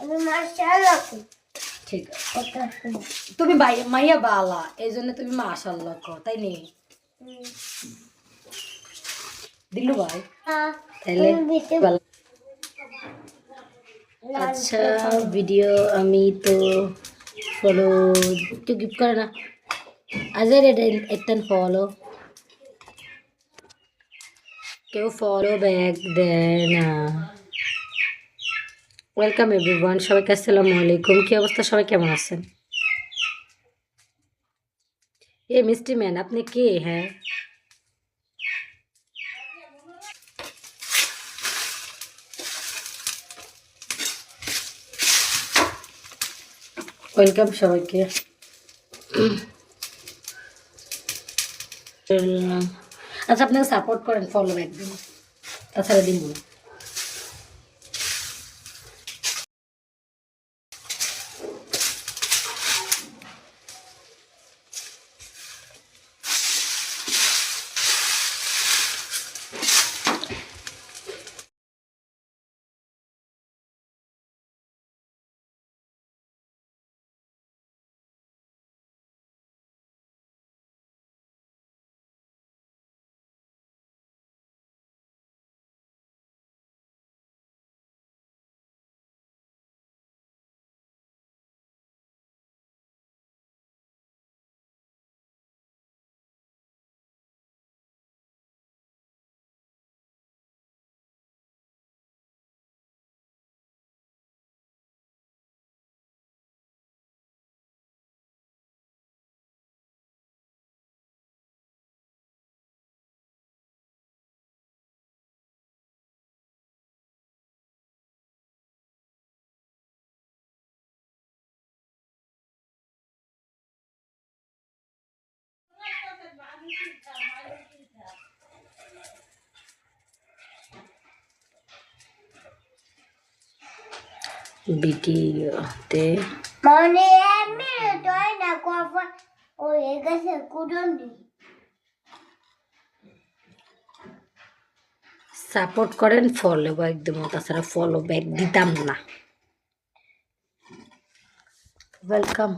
আমি মাশাআল্লাহ ঠিক আছে। তুমি মাইয়া বালা এই জন্য তুমি মাশাল্লাহ কো তাই নেই দিলু ভাই হ্যাঁ। আচ্ছা ভিডিও আমি তো ফলো একটু গিফট করে না। আজের একটা ফলো কেউ ফলো ব্যাক দেয় না। ওয়েলকাম এভরিওয়ান সবাইকে আসসালামু আলাইকুম। কি অবস্থা? সবাই কেমন আছেন? এ, মিষ্টি ম্যান, আপনি কে? হ্যাঁ। ওয়েলকাম সবাইকে। আচ্ছা আপনাকে সাপোর্ট করেন ফলো ব্যাক দিন তাছাড়া দিন না। ভিডিওতে মানে এক মিনিট হয় না কখন দি সাপোর্ট করেন ফলো ব্যাক দেবো তাছাড়া ফলো ব্যাক দিতাম না। ওয়েলকাম